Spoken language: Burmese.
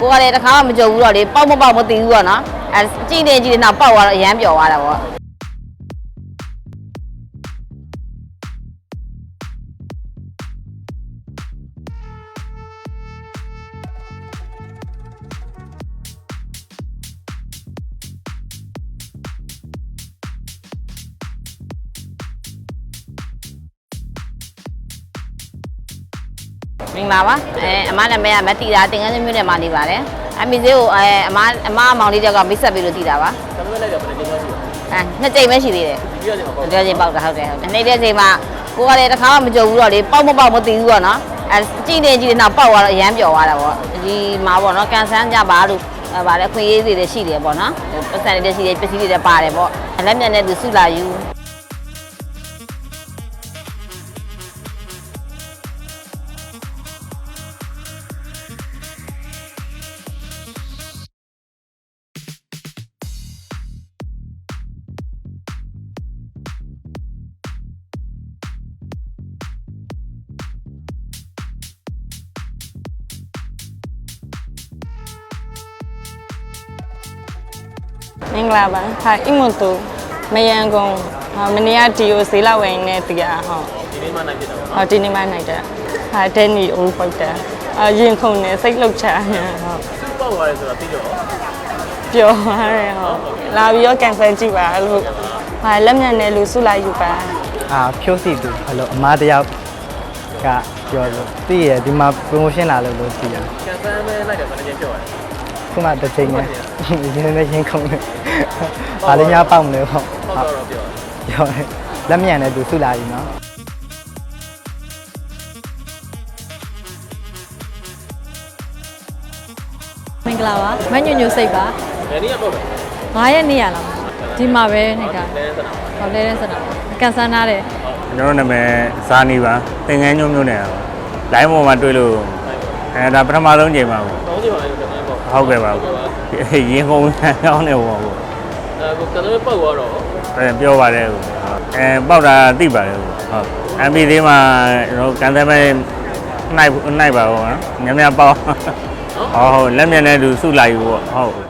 ကိုကလည်းတစ်ခါမှမကြုံဘူးတော့လေပေါက်မပေါက်မသိဘူးပေါ့နော်အဲကြည့်နေကြည့်နေနောက်ပေါက်သွားတော့အရန်ပျော်သွားတာပေါ့ မင်္ဂလာပါအဲအမနာမည်ကမတီတာတင်ငန်းချင်းမြို့နယ်မှာနေပါတယ်အမီဈေးကိုအဲအမအမမောင်လေးတယောက်ကမိတ်ဆက်ပြီးလို့တည်တာပါကံမဲ့လိုက်တော့ဘယ်လိုလဲရှိအဲနှစ်ကြိမ်ပဲရှိသေးတယ်ဒီရက်ချိန်မှာပေါ့ကြောချိန်ပေါက်တာဟုတ်တယ်ဟုတ်တယ်နေတဲ့ချိန်မှာကိုကလည်းတစ်ခါမှမကြုံဘူးတော့လေပေါက်မပေါက်မသိဘူးပေါ့နော်အဲကြည့်နေကြည့်နေနောက်ပေါက်သွားတော့အရန်ပျော်သွားတာပေါ့ဒီမှာပေါ့နော်ကန်ဆန်းကြပါလို့အဲဗါလေအခွင့်အရေးတွေလည်းရှိတယ်ပေါ့နော်ပတ်စံတွေလည်းရှိတယ်ပစ္စည်းတွေလည်းပါတယ်ပေါ့လက်မြတ်နဲ့သူစုလာယူ မင်္ဂလာပါဟာအီမိုတိုမယန်ကုန်းဟာမနေ့ကဒီကိုဈေးလာဝယ်နေတကယ်ဟုတ်ဒီနေ့မှနိုင်ဖြစ်တာပေါ့ဟောဒီနေ့မှနိုင်တယ်ဟာဒန်နီအိုးပုတ်တာအရင်ခုန်နေစိတ်လှုပ်ချာဟုတ်သူ့ပေါ့သွားရဲဆိုတော့သိတော့ပျော်သွားတယ်ဟုတ်လာပြီးတော့ကန်ဆယ်ကြည့်ပါလို့ဟာလက်မြန်နဲ့လူစုလိုက်ယူပါအာဖြိုးစီသူဟယ်လိုအမားတယောက်ကပြောလို့သိရဒီမှာ promotion လာလို့လို့သိရကံစမ်းမဲ့လိုက်တော့ဘယ်လိုပြောရလဲ ခုမှတစ်ချိန်နဲ့ရင်းနေရင်းခုံနေဘာလေးများပေါက်မလဲပေါ့ပေါ့တော့ပြောပြောတယ်လက်မြန်နဲ့သူစုလာပြီနော်မင်္ဂလာပါမညွညွစိတ်ပါဘယ်နည်းပေါ့လဲ9ရက်နေ့ရလားဒီမှာပဲနေတာလဲစနာဟောလဲတဲ့စနာကန်ဆန်းထားတယ်ကျွန်တော်နာမည်ဇာနီပါသင်ငန်းညုံမျိုးနဲ့ပါလိုင်းပေါ်မှာတွေ့လို့အဲဒါပထမဆုံးချိန်ပါဘူးတောင်းကြည့်ပါလေကံမဲ့ပေါ့ ဟုတ်ကဲ့ပါဘူးရင်ကုန်ကောင်းနေပါဘူးအဲကိုကံမဲ့ပေါ့သွားတော့အဲပြောပါတယ်ဟုတ်အဲပေါက်တာသိပါတယ်ဟုတ်ဟုတ်အမ်ပီသေးမှာကျွန်တော်ကန်သမဲနိုင်နိုင်ပါဘူးနော်ညမြပေါက်ဟုတ်ဟုတ်လက်မြတ်နဲ့သူစုလိုက်ဘူးပေါ့ဟုတ်